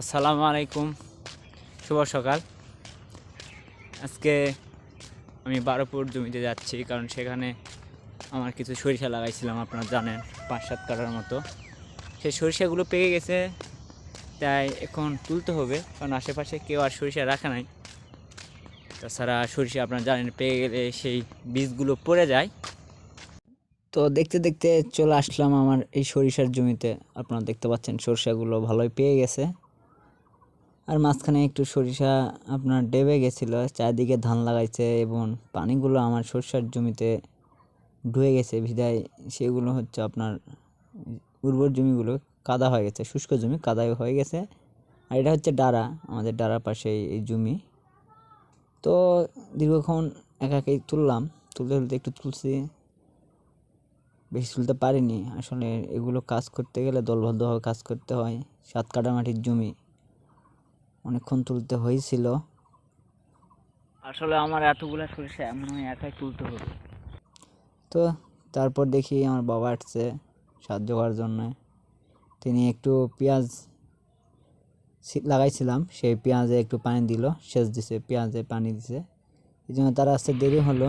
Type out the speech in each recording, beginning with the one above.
আসসালামু আলাইকুম। শুভ সকাল। আজকে আমি বারোপুর জমিতে যাচ্ছি, কারণ সেখানে আমার কিছু সরিষা লাগাইছিলাম, আপনারা জানেন পাঁচ সাত কাটার মতো। সেই সরিষাগুলো পেকে গেছে, তাই এখন তুলতে হবে, কারণ আশেপাশে কেউ আর সরিষা রাখা নাই। তাছাড়া সরিষা আপনারা জানেন, পেকে গেলে সেই বীজগুলো পড়ে যায়। তো দেখতে দেখতে চলে আসলাম আমার এই সরিষার জমিতে। আপনারা দেখতে পাচ্ছেন, সরিষাগুলো ভালোই পেয়ে গেছে। আর মাঝখানে একটু সরিষা আপনার ডেবে গেছিল, চারিদিকে ধান লাগাইছে এবং পানিগুলো আমার সরিষার জমিতে ঢুয়ে গেছে ভিদায় সেগুলো হচ্ছে আপনার উর্বর জমিগুলো কাদা হয়ে গেছে, শুষ্ক জমি কাদা হয়ে গেছে। আর এটা হচ্ছে ডারা আমাদের ডারার পাশে এই জমি। তো দীর্ঘক্ষণ একা একাই তুললাম, তুলতে তুলতে একটু তুলছি, বেশি তুলতে পারিনি। আসলে এগুলো কাজ করতে গেলে দলবদ্ধভাবে কাজ করতে হয় সাত কাটা মাটির জমি। অনেকক্ষণ তুলতে হয়েছিল। আসলে আমার এতগুলো সরিষা এমন হয় একাই তুলতে হবে। তো তারপর দেখি আমার বাবা আসছে সাহায্য করার জন্য। তিনি একটু পেঁয়াজ লাগাইছিলাম সেই পেঁয়াজে একটু পানি দিল সেচ দিছে পেঁয়াজে পানি দিছে। এই জন্য তার আসতে দেরি হলো।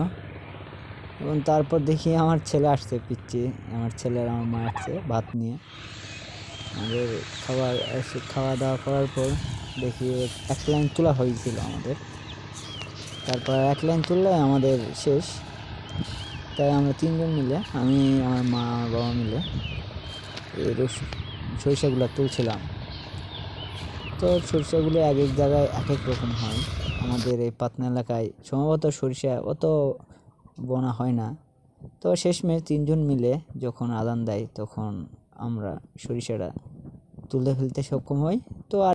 এবং তারপর দেখি আমার ছেলে আসছে পিচ্ছি আমার ছেলে আর আমার মা আসছে ভাত নিয়ে। আমাদের খাবার খাওয়া দাওয়া করার পর দেখি এক লাইন তোলা হয়েছিল আমাদের। তারপর এক লাইন তুললে আমাদের শেষ। তাই আমরা তিনজন মিলে, আমি, আমার মা, আমার বাবা মিলে এই রস- সরিষাগুলো তুলছিলাম। তো সরিষাগুলো এক এক জায়গায় এক এক রকম হয়। আমাদের এই পাতনা এলাকায় সম্ভবত সরিষা অত বোনা হয় না। তো শেষমেশ তিনজন মিলে যখন আদান দেয়, তখন আমরা সরিষাটা তুলে ফেলতে সক্ষম হই। তো আর